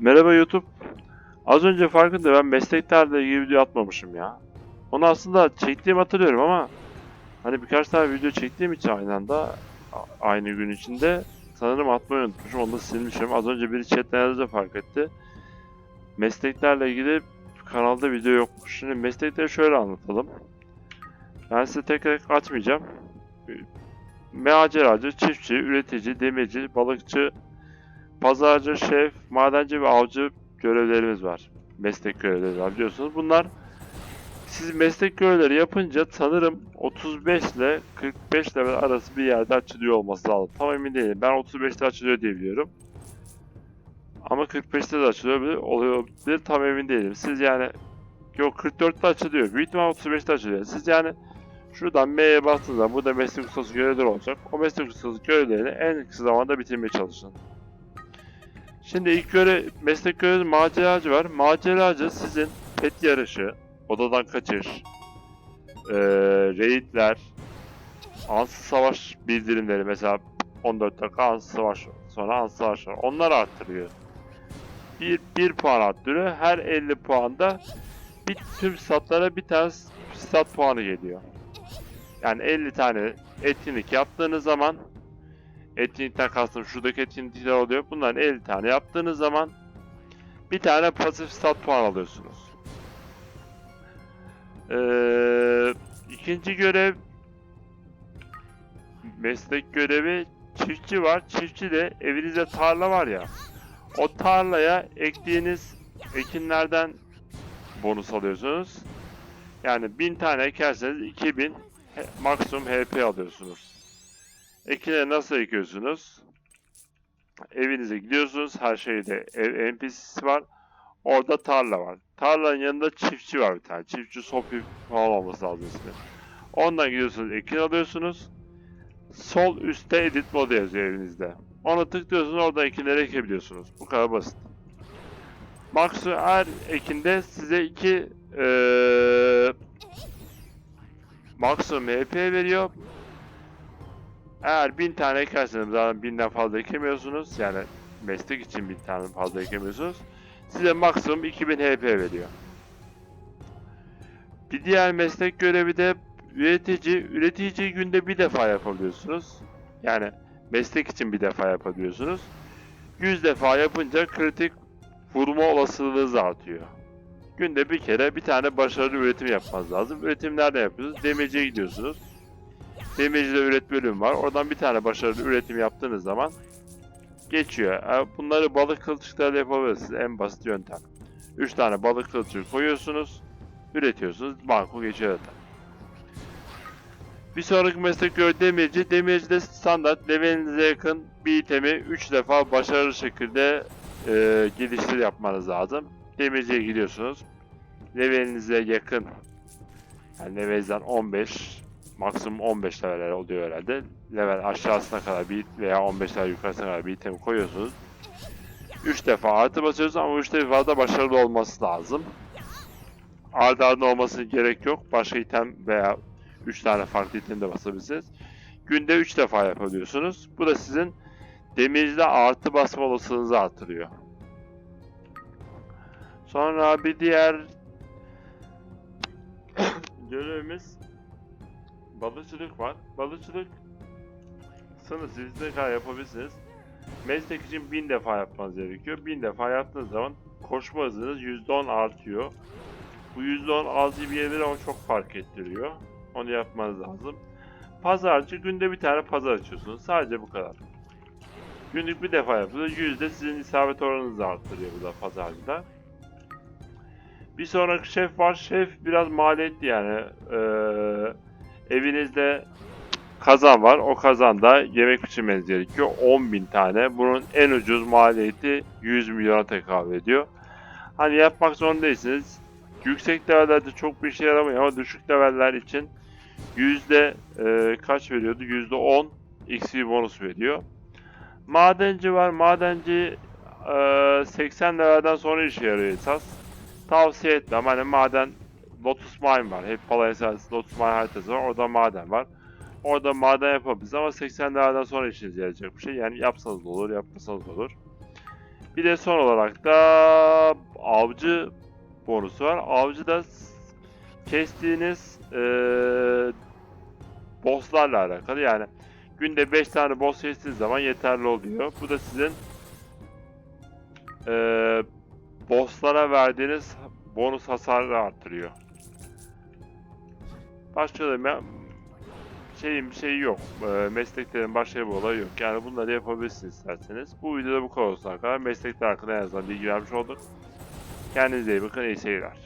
Merhaba YouTube. Az önce farkında ben mesleklerle ilgili video atmamışım ya. Onu aslında çektiğimi hatırlıyorum ama hani birkaç tane video çektiğim için aynı anda aynı gün içinde sanırım atmayı unutmuşum. Onu da silmişim. Az önce biri chatten yazınca fark etti. Mesleklerle ilgili kanalda video yokmuş. Şimdi meslekleri şöyle anlatalım. Ben size tek tek açmayacağım. Maceracı, çiftçi, üretici, demirci, balıkçı, pazarcı, şef, madenci ve avcı görevlerimiz var. Meslek görevleri var biliyorsunuz. Bunlar siz meslek görevleri yapınca sanırım 35 ile 45 level arası bir yerde açılıyor olması lazım. Tam emin değilim. Ben 35'te açılıyor diye biliyorum. Ama 45'te de açılıyor bir tam emin değilim. Siz yani yok 44'te açılıyor. Büyük ihtimal 35'te açılıyor. Siz yani şuradan M'ye bastığınız zaman burada meslek ustası görevleri olacak. O meslek ustası görevlerini en kısa zamanda bitirmeye çalışın. Şimdi ilk göre meslek görevi maceracı var. Maceracı sizin pet yarışı, odadan kaçış, eee raidler, ansız savaş bildirimleri mesela 14 dakika ansız savaş sonra ansız savaş var. Onları arttırıyor. Bir, bir puan arttırıyor. Her 50 puanda bir tüm statlara bir tane stat puanı geliyor. Yani 50 tane etkinlik yaptığınız zaman etkinlikten kastım şuradaki etkinlikler oluyor. Bunların 50 tane yaptığınız zaman bir tane pasif stat puan alıyorsunuz. Ee, ikinci görev meslek görevi çiftçi var. Çiftçi de evinizde tarla var ya. O tarlaya ektiğiniz ekinlerden bonus alıyorsunuz. Yani 1000 tane ekerseniz 2000 he- maksimum HP alıyorsunuz. Ekinleri nasıl ekiyorsunuz? Evinize gidiyorsunuz. Her şeyde ev NPC'si var. Orada tarla var. Tarlanın yanında çiftçi var bir tane. Çiftçi sopi falan olması lazım ismi. Ondan gidiyorsunuz ekin alıyorsunuz. Sol üstte edit modu yazıyor evinizde. Ona tıklıyorsunuz oradan ekinleri ekebiliyorsunuz. Bu kadar basit. Maksimum her ekinde size iki eee maksimum HP veriyor. Eğer 1000 tane ekerseniz zaten 1000'den fazla ekemiyorsunuz. Yani meslek için 1000 tane fazla ekemiyorsunuz. Size maksimum 2000 HP veriyor. Bir diğer meslek görevi de üretici. Üreticiyi günde bir defa yapabiliyorsunuz. Yani meslek için bir defa yapabiliyorsunuz. 100 defa yapınca kritik vurma olasılığınız artıyor. Günde bir kere bir tane başarılı üretim yapmanız lazım. Üretim nerede yapıyorsunuz? Demirciye gidiyorsunuz. Demircide üret bölümü var. Oradan bir tane başarılı üretim yaptığınız zaman geçiyor. Bunları balık kılçıklarıyla yapabilirsiniz. En basit yöntem. 3 tane balık kılçığı koyuyorsunuz. Üretiyorsunuz. Banko geçiyor zaten. Bir sonraki meslek görevi demirci. Demircide standart levelinize yakın bir itemi 3 defa başarılı şekilde e, geliştir yapmanız lazım. Demirciye gidiyorsunuz. Levelinize yakın yani levelizden 15 maksimum 15 level oluyor herhalde. Level aşağısına kadar bir veya 15 level yukarısına kadar bir item koyuyorsunuz. 3 defa artı basıyorsunuz ama 3 defa da başarılı olması lazım. Ardı ardına olması gerek yok. Başka item veya 3 tane farklı item de basabilirsiniz. Günde 3 defa yapabiliyorsunuz. Bu da sizin demircide artı basma olasılığınızı artırıyor. Sonra bir diğer görevimiz balıkçılık var. Balıkçılık sınırsız ne kadar yapabilirsiniz. Meslek için 1000 defa yapmanız gerekiyor. 1000 defa yaptığınız zaman koşma hızınız %10 artıyor. Bu %10 az bir yerleri ama çok fark ettiriyor. Onu yapmanız lazım. Pazarcı günde bir tane pazar açıyorsunuz. Sadece bu kadar. Günlük bir defa yapıyorsunuz. Yüzde sizin isabet oranınızı arttırıyor bu da pazarcıda. Bir sonraki şef var. Şef biraz maliyetli yani. Ee, evinizde kazan var. O kazanda yemek pişirmeniz gerekiyor. 10.000 tane. Bunun en ucuz maliyeti 100 milyona tekabül ediyor. Hani yapmak zorunda değilsiniz. Yüksek levellerde çok bir işe yaramıyor ama düşük leveller için yüzde e, kaç veriyordu? Yüzde 10 XP bonus veriyor. Madenci var. Madenci e, 80 levelden sonra işe yarıyor esas. Tavsiye etmem. Hani maden Lotus Mine var. Hep Palaya Servis Lotus Mine haritası var. Orada maden var. Orada maden yapabiliriz ama 80 levelden sonra işinize yarayacak bir şey. Yani yapsanız da olur, yapmasanız da olur. Bir de son olarak da avcı bonusu var. Avcı da kestiğiniz eee bosslarla alakalı yani günde 5 tane boss kestiğiniz zaman yeterli oluyor. Bu da sizin eee bosslara verdiğiniz bonus hasarı arttırıyor. Başka da me- şeyin bir şeyi yok. Eee, mesleklerin başka bir olayı yok. Yani bunları yapabilirsiniz isterseniz. Bu videoda bu kadar olsun arkadaşlar. Meslekler hakkında en azından bilgi vermiş olduk. Kendinize iyi bakın. iyi seyirler.